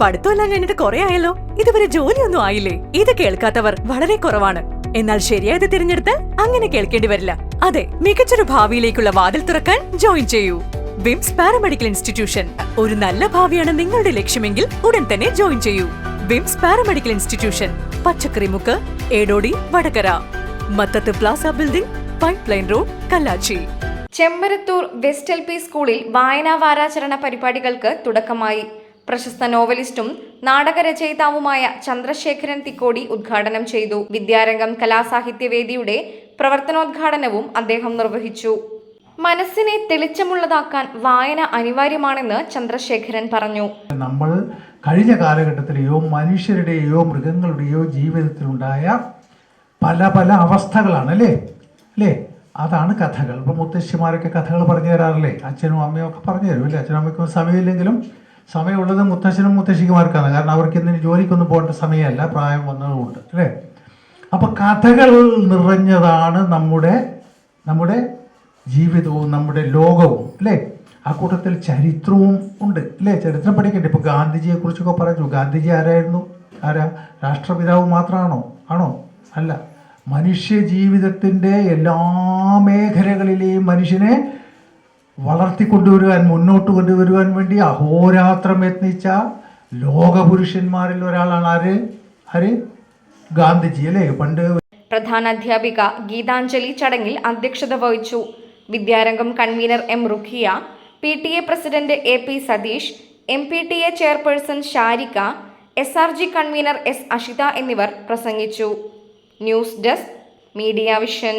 പഠിത്തമെല്ലാം കഴിഞ്ഞിട്ട് കുറെ ആയല്ലോ? ഇതുവരെ ജോലിയൊന്നും ആയില്ലേ? ഇത് കേൾക്കാത്തവർ വളരെ കുറവാണ്. എന്നാൽ ശരിയായത് തിരഞ്ഞെടുത്ത് അങ്ങനെ കേൾക്കേണ്ടി വരില്ല. അതെ മികച്ചൊരു ഭാവിയിലേക്കുള്ള വാതിൽ തുറക്കാൻ ജോയിൻ ചെയ്യൂ. VIMS paramedical institution. ഒരു നല്ല ഭാവിയാണ് നിങ്ങളുടെ ലക്ഷ്യമെങ്കിൽ ഉടൻ തന്നെ ജോയിൻ ചെയ്യൂ. VIMS paramedical institution. Pachakkarimukku Edodi Vadakara. Mathath plaza building pipeline road Kallachi. Chembarathur west L P സ്കൂളിൽ വായനാ വാരാചരണ പരിപാടികൾക്ക് തുടക്കമായി. പ്രശസ്ത നോവലിസ്റ്റും നാടകരചയിതാവുമായ ചന്ദ്രശേഖരൻ തിക്കോടി ഉദ്ഘാടനം ചെയ്തു. വിദ്യാരംഗം കലാസാഹിത്യവേദിയുടെ പ്രവർത്തനോദ്ഘാടനവും അദ്ദേഹം നിർവഹിച്ചു. മനസ്സിനെ തെളിച്ചമുള്ളതാക്കാൻ വായന അനിവാര്യമാണെന്ന് ചന്ദ്രശേഖരൻ പറഞ്ഞു. നമ്മൾ കഴിഞ്ഞ കാലഘട്ടത്തിലെയോ മനുഷ്യരുടെയോ മൃഗങ്ങളുടെയോ ജീവിതത്തിലുണ്ടായ പല പല അവസ്ഥകളാണ് അല്ലേ? അല്ലേ? അതാണ് കഥകൾ. ഇപ്പം മുത്തശ്ശിമാരൊക്കെ കഥകൾ പറഞ്ഞു തരാറില്ലേ? അച്ഛനും അമ്മയും ഒക്കെ പറഞ്ഞു തരും അല്ലേ? അച്ഛനും അമ്മയ്ക്കും സമയമില്ലെങ്കിലും സമയമുള്ളത് മുത്തശ്ശനും മുത്തശ്ശിക്കുമാർക്കാണ്. കാരണം അവർക്ക് എന്തിനും ജോലിക്കൊന്നും പോകേണ്ട സമയമല്ല പ്രായം വന്നതുകൊണ്ട് അല്ലേ? അപ്പോൾ കഥകൾ നിറഞ്ഞതാണ് നമ്മുടെ നമ്മുടെ ജീവിതവും നമ്മുടെ ലോകവും അല്ലേ? ആ കൂട്ടത്തിൽ ചരിത്രവും ഉണ്ട് അല്ലേ? ചരിത്രം പഠിക്കണ്ടേ? ഇപ്പൊ ഗാന്ധിജിയെ കുറിച്ചൊക്കെ പറഞ്ഞു. ഗാന്ധിജി ആരായിരുന്നു? ആരാ? രാഷ്ട്രപിതാവ് മാത്രമാണോ ആണോ? അല്ല. മനുഷ്യ ജീവിതത്തിന്റെ എല്ലാ മേഖലകളിലെയും മനുഷ്യനെ വളർത്തിക്കൊണ്ടുവരുവാൻ മുന്നോട്ട് കൊണ്ടുവരുവാൻ വേണ്ടി അഹോരാത്രം യത്നിച്ച ലോകപുരുഷന്മാരിൽ ഒരാളാണ് ആര്? ആര്? ഗാന്ധിജി അല്ലേ? പണ്ട് പ്രധാനാധ്യാപിക ഗീതാഞ്ജലി ചടങ്ങിൽ അധ്യക്ഷത വഹിച്ചു. വിദ്യാരംഗം convener M Rukhiya P T A president A P Satheesh M P T A chairperson Sharika S R G convener S Ashitha എന്നിവർ പ്രസംഗിച്ചു. News desk media vision.